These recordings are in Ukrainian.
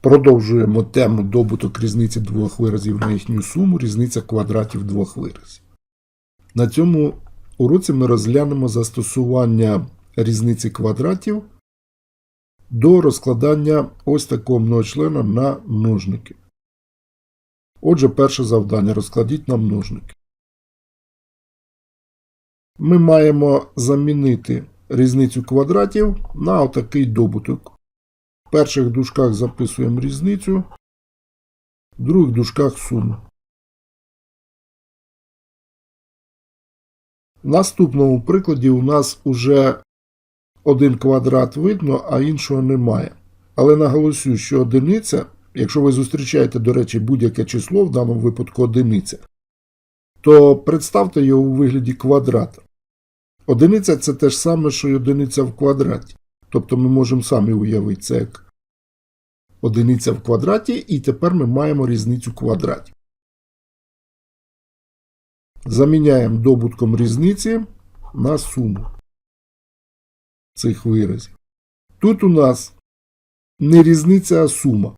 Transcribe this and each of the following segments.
Продовжуємо тему добуток різниці двох виразів на їхню суму, різниця квадратів двох виразів. На цьому уроці ми розглянемо застосування різниці квадратів до розкладання ось такого многочлена на множники. Отже, перше завдання розкладіть на множники. Ми маємо замінити різницю квадратів на отакий добуток. В перших дужках записуємо різницю, в других дужках суму. В наступному прикладі у нас уже один квадрат видно, а іншого немає. Але наголосю, що одиниця, якщо ви зустрічаєте, до речі, будь-яке число, в даному випадку одиниця, то представте його у вигляді квадрата. Одиниця це те ж саме, що й одиниця в квадраті. Тобто ми можемо самі уявити це як одиниця в квадраті, і тепер ми маємо різницю квадратів. Заміняємо добутком різниці на суму цих виразів. Тут у нас не різниця, а сума.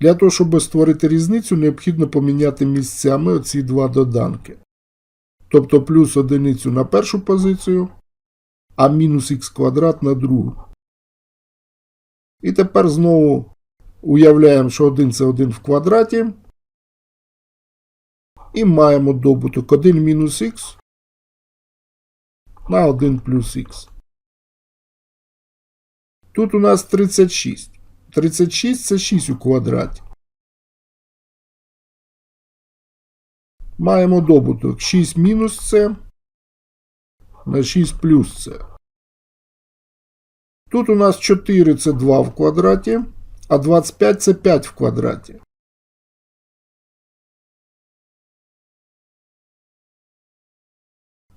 Для того, щоб створити різницю, необхідно поміняти місцями оці два доданки. Тобто плюс одиницю на першу позицію, а мінус х квадрат на другу. І тепер знову уявляємо, що 1 це 1 в квадраті. І маємо добуток 1 мінус х на 1 плюс х. Тут у нас 36. 36 це 6 у квадраті. Маємо добуток 6 мінус це на 6 плюс це. Тут у нас 4 це 2 в квадраті, а 25 це 5 в квадраті.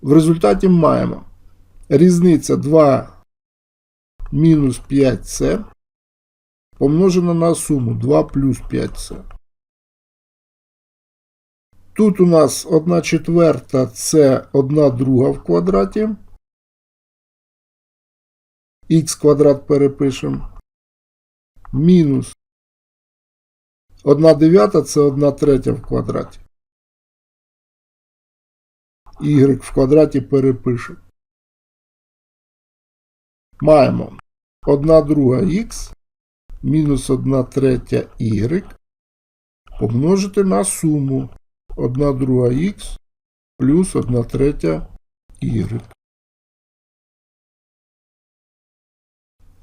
В результаті маємо різниця 2 мінус 5c помножена на суму 2 плюс 5c. Тут у нас 1 четверта це 1 друга в квадраті. Х квадрат перепишемо. Мінус 1 дев'ята це 1 третя в квадраті. Y в квадраті перепишемо. Маємо 1 друга х мінус 1 третя y помножити на суму 1 друга х плюс 1 третя y.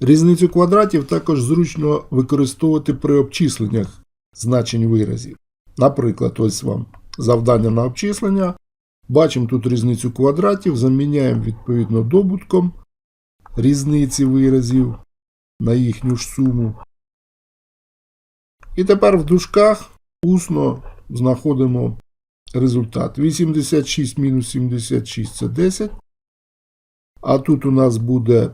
Різницю квадратів також зручно використовувати при обчисленнях значень виразів. Наприклад, ось вам завдання на обчислення. Бачимо тут різницю квадратів, заміняємо відповідно добутком різниці виразів на їхню ж суму. І тепер в дужках усно знаходимо результат. 86 мінус 76 це 10. А тут у нас буде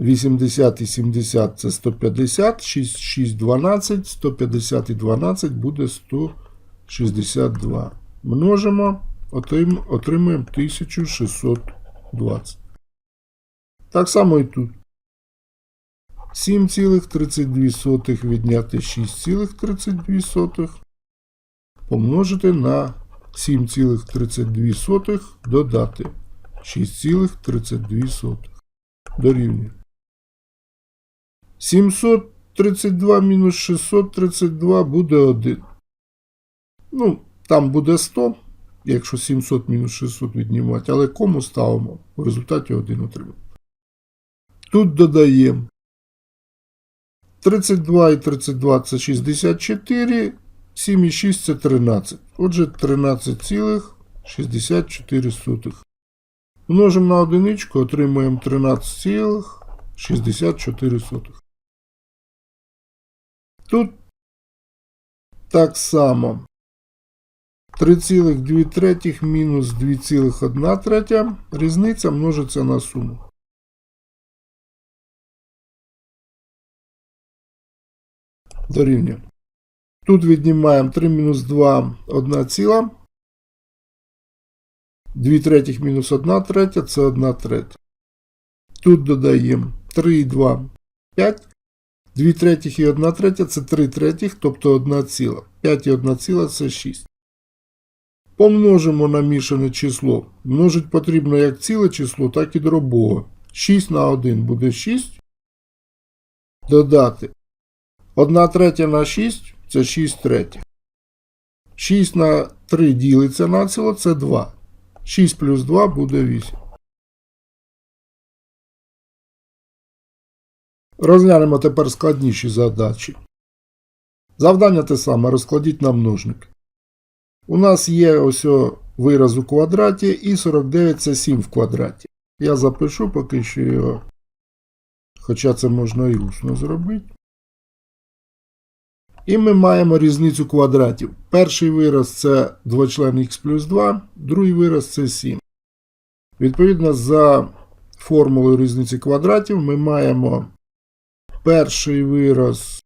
80 і 70 це 150, 6, 6 12, 150 і 12 буде 162. Множимо, отрим, отримуємо 1620. Так само і тут. 7,32 відняти 6,32 помножити на 7,32 додати 6,32 дорівнює. 732 мінус 632 буде 1. Ну, там буде 100, якщо 700 мінус 600 віднімати, але кому ставимо? В результаті 1 отримаємо. Тут додаємо 32 і 32 це 64, 7 і 6 це 13. Отже, 13,64. Множимо на одиничку, отримуємо 13,64. Тут так само 3,2 третіх мінус 2,1 третя. Різниця множиться на суму. Дорівнює. Тут віднімаємо 3 мінус 2 1 ціла. 2 третіх мінус 1 третя це 1 третя. Тут додаємо 3 і 2 5. 2 третіх і 1 третя це 3 третіх, тобто 1 ціла. 5 і 1 ціла це 6. Помножимо на мішане число. Множить потрібно як ціле число, так і дробове. 6 на 1 буде 6. Додати. 1 третя на 6 це 6 третіх. 6 на 3 ділиться на ціло, це 2. 6 плюс 2 буде 8. Розглянемо тепер складніші задачі. Завдання те саме, розкладіть на множник. У нас є ось вираз у квадраті і 49 це 7 в квадраті. Я запишу поки що його, хоча це можна і усно зробити. І ми маємо різницю квадратів. Перший вираз це 2 член х плюс 2, другий вираз це 7. Відповідно, за формулою різниці квадратів ми маємо перший вираз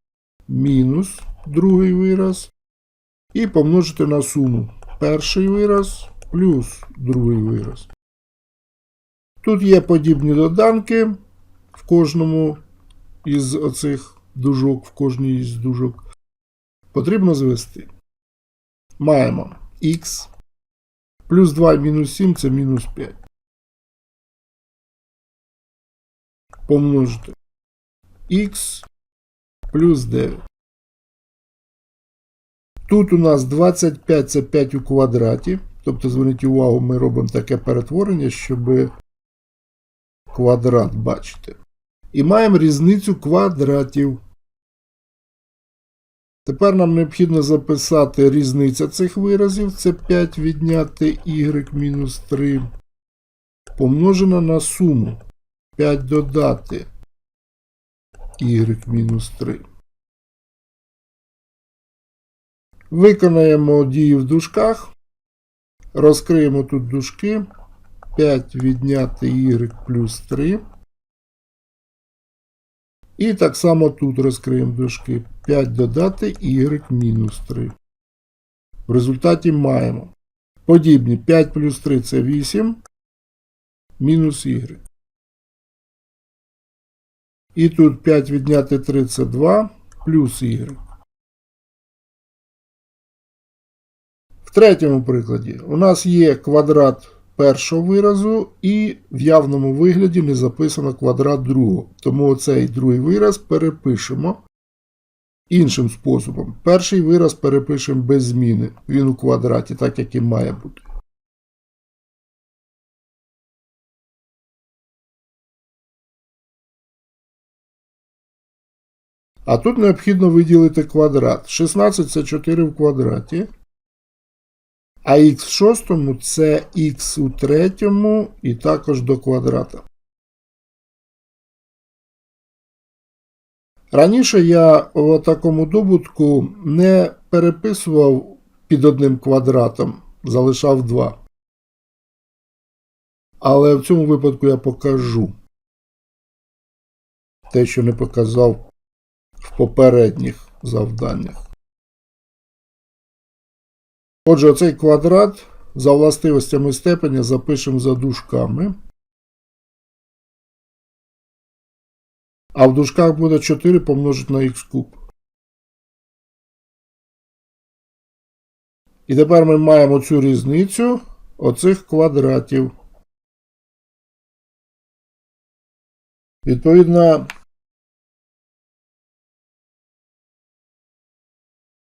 мінус другий вираз і помножити на суму перший вираз плюс другий вираз. Тут є подібні доданки в кожному із оцих дужок, в кожній із дужок. Потрібно звести. Маємо х плюс 2 мінус 7 це мінус 5. Помножити х плюс 9. Тут у нас 25 це 5 у квадраті. Тобто, зверніть увагу, ми робимо таке перетворення, щоб квадрат бачити. І маємо різницю квадратів. Тепер нам необхідно записати різниця цих виразів. Це 5 відняти y мінус 3 помножено на суму. 5 додати y мінус 3. Виконаємо дії в дужках. Розкриємо тут дужки. 5 відняти y плюс 3. І так само тут розкриємо дужки. 5 додати y мінус 3. В результаті маємо подібні 5 плюс 3 це 8 мінус y. І тут 5 відняти 3 це 2 плюс y. В третьому прикладі у нас є квадрат першого виразу, і в явному вигляді не записано квадрат другого. Тому оцей другий вираз перепишемо іншим способом. Перший вираз перепишемо без зміни. Він у квадраті, так як і має бути. А тут необхідно виділити квадрат. 16 це 4 в квадраті. А х в шостому це х у третьому і також до квадрата. Раніше я в такому добутку не переписував під одним квадратом, залишав 2. Але в цьому випадку я покажу те, що не показав в попередніх завданнях. Отже, оцей квадрат за властивостями степеня запишемо за дужками. А в дужках буде 4 помножити на х куб. І тепер ми маємо цю різницю оцих квадратів. Відповідно,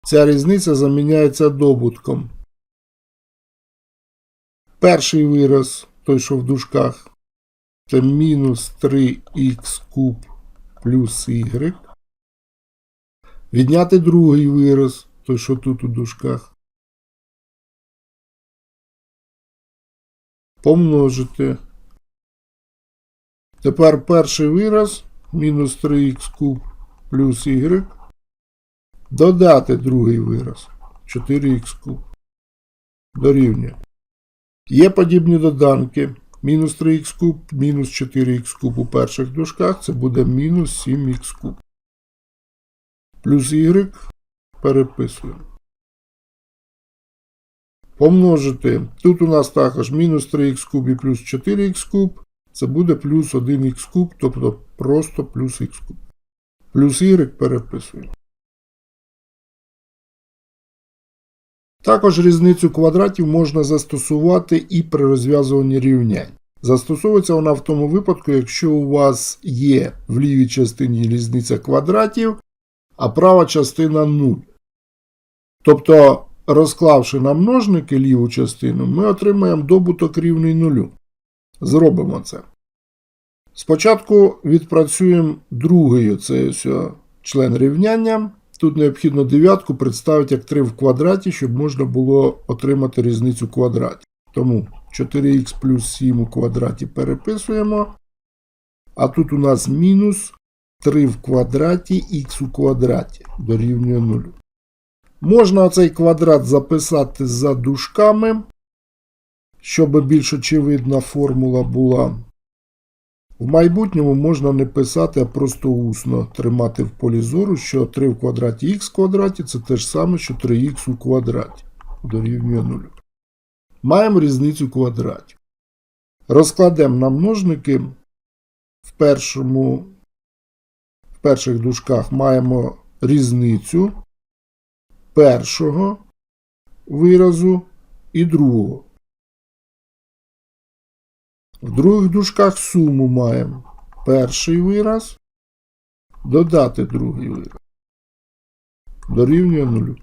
Ця різниця заміняється добутком. Перший вираз, той, що в дужках, це мінус 3х куб плюс y. Відняти другий вираз, той, що тут у дужках. Помножити. Тепер перший вираз мінус 3х куб плюс y. Додати другий вираз 4х куб. Дорівнює. Є подібні доданки. Мінус 3х куб, мінус 4х куб у перших дужках це буде мінус 7х куб. Плюс y переписуємо. Помножити. Тут у нас також мінус 3х куб і плюс 4х куб. Це буде плюс 1х куб, тобто просто плюс х куб. Плюс y переписуємо. Також різницю квадратів можна застосувати і при розв'язуванні рівнянь. Застосовується вона в тому випадку, якщо у вас є в лівій частині різниця квадратів, а права частина 0. Тобто, розклавши на множники ліву частину, ми отримаємо добуток рівний нулю. Зробимо це. Спочатку відпрацюємо оцей ось член рівняння. Тут необхідно дев'ятку представити як 3 в квадраті, щоб можна було отримати різницю квадратів. Тому 4х плюс 7 у квадраті переписуємо. А тут у нас мінус 3 в квадраті х у квадраті дорівнює 0. Можна оцей квадрат записати за дужками, щоб більш очевидна формула була. В майбутньому можна не писати, а просто усно тримати в полі зору, що 3 в квадраті х в квадраті це те ж саме, що 3х у квадраті дорівнює 0. Маємо різницю квадратів. Розкладемо на множники. В, першому, в перших дужках маємо різницю першого виразу і другого. В других дужках суму маємо перший вираз, додати другий вираз. Дорівнює нулю.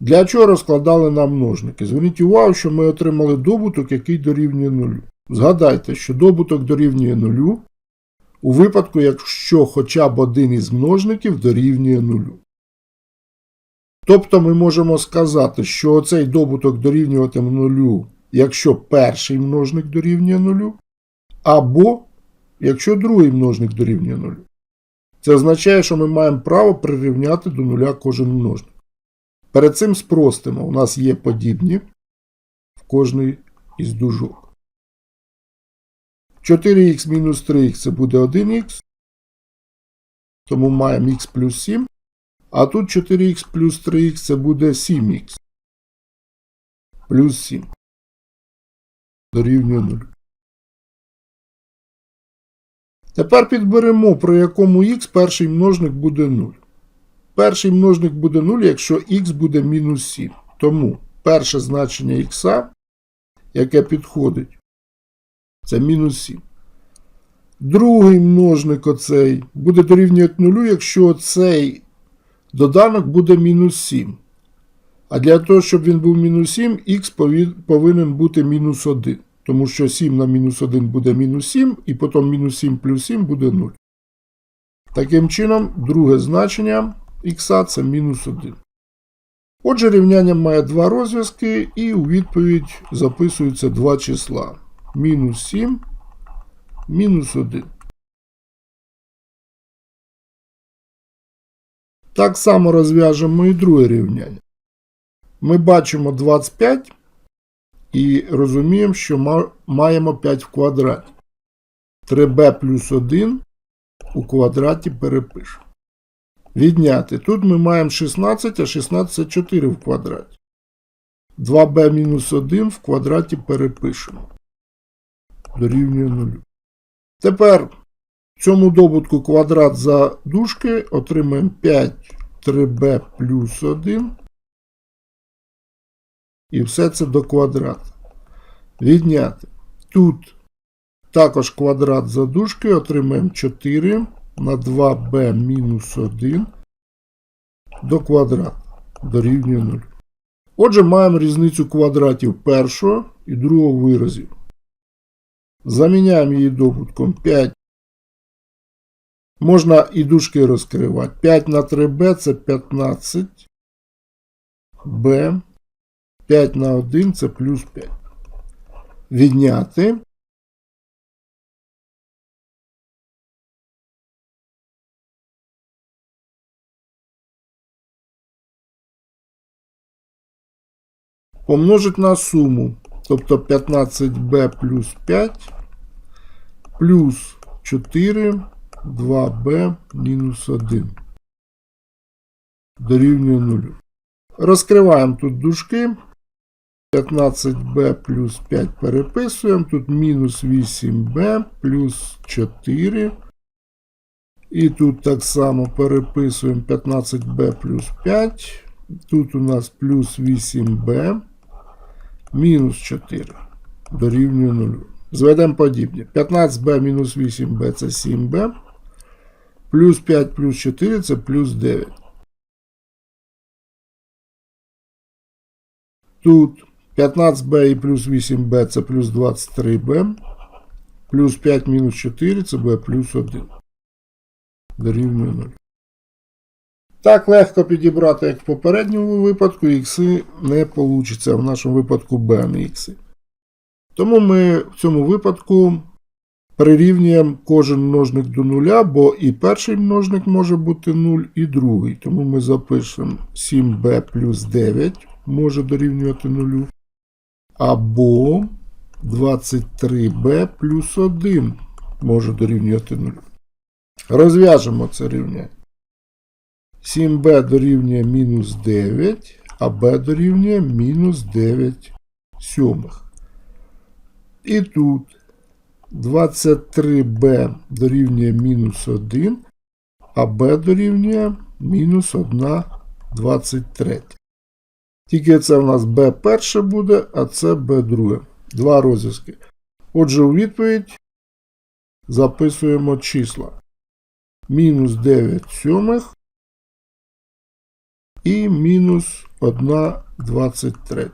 Для чого розкладали на множники? Зверніть увагу, що ми отримали добуток, який дорівнює нулю. Згадайте, що добуток дорівнює нулю у випадку, якщо хоча б один із множників дорівнює нулю. Тобто ми можемо сказати, що оцей добуток дорівнюватиме нулю, якщо перший множник дорівнює нулю, або якщо другий множник дорівнює нулю. Це означає, що ми маємо право прирівняти до нуля кожен множник. Перед цим спростимо, у нас є подібні в кожний із дужок. 4х мінус 3х це буде 1х, тому маємо х плюс 7. А тут 4х плюс 3х це буде 7х. Плюс 7. Дорівнює 0. Тепер підберемо, при якому х перший множник буде 0. Перший множник буде 0, якщо х буде мінус 7. Тому перше значення х, яке підходить, це мінус 7. Другий множник оцей буде дорівнювати 0, якщо цей доданок буде мінус 7. А для того, щоб він був мінус 7, х повинен бути мінус 1. Тому що 7 на мінус 1 буде мінус 7, і потім мінус 7 плюс 7 буде 0. Таким чином, друге значення х це мінус 1. Отже, рівняння має два розв'язки, і у відповідь записуються два числа. Мінус 7, мінус 1. Так само розв'яжемо і друге рівняння. Ми бачимо 25 і розуміємо, що маємо 5 в квадраті. 3b плюс 1 у квадраті перепишемо. Відняти. Тут ми маємо 16, а 16 це 4 в квадраті. 2b мінус 1 в квадраті перепишемо. Дорівнює 0. Тепер в цьому добутку квадрат за дужки отримаємо 5 3b плюс 1. І все це до квадрата. Відняти. Тут також квадрат за дужки отримаємо 4 на 2b мінус 1 до квадрата. Дорівнює 0. Отже, маємо різницю квадратів першого і другого виразів. Заміняємо її добутком 5. Можна і дужки розкривати. 5 на 3b це 15. B. 5 на 1 це плюс 5. Відняти. Помножить на суму, тобто 15b плюс 5 плюс 4 2b мінус 1 дорівнює 0. Розкриваємо тут дужки. 15b плюс 5 переписуємо. Тут мінус 8b плюс 4. І тут так само переписуємо 15b плюс 5. Тут у нас плюс 8b мінус 4 дорівнює 0. Зведемо подібні. 15b мінус 8b це 7b. Плюс 5 плюс 4 це плюс 9. Тут 15b і плюс 8b це плюс 23b. Плюс 5 мінус 4 це b плюс 1. Дорівнює 0. Так легко підібрати, як в попередньому випадку, ікси не вийде. В нашому випадку b, а не ікси. Тому ми в цьому випадку прирівнюємо кожен множник до нуля, бо і перший множник може бути 0, і другий. Тому ми запишемо 7b плюс 9 може дорівнювати 0. Або 23b плюс 1 може дорівнювати 0. Розв'яжемо це рівняння. 7b дорівнює мінус 9, а b дорівнює мінус 9 сьомих. І тут 23b дорівнює мінус 1, а b дорівнює мінус 1 23. Тільки це в нас b перше буде, а це b друге. Два розв'язки. Отже, у відповідь записуємо числа. Мінус 9 сьомих і мінус 1 23.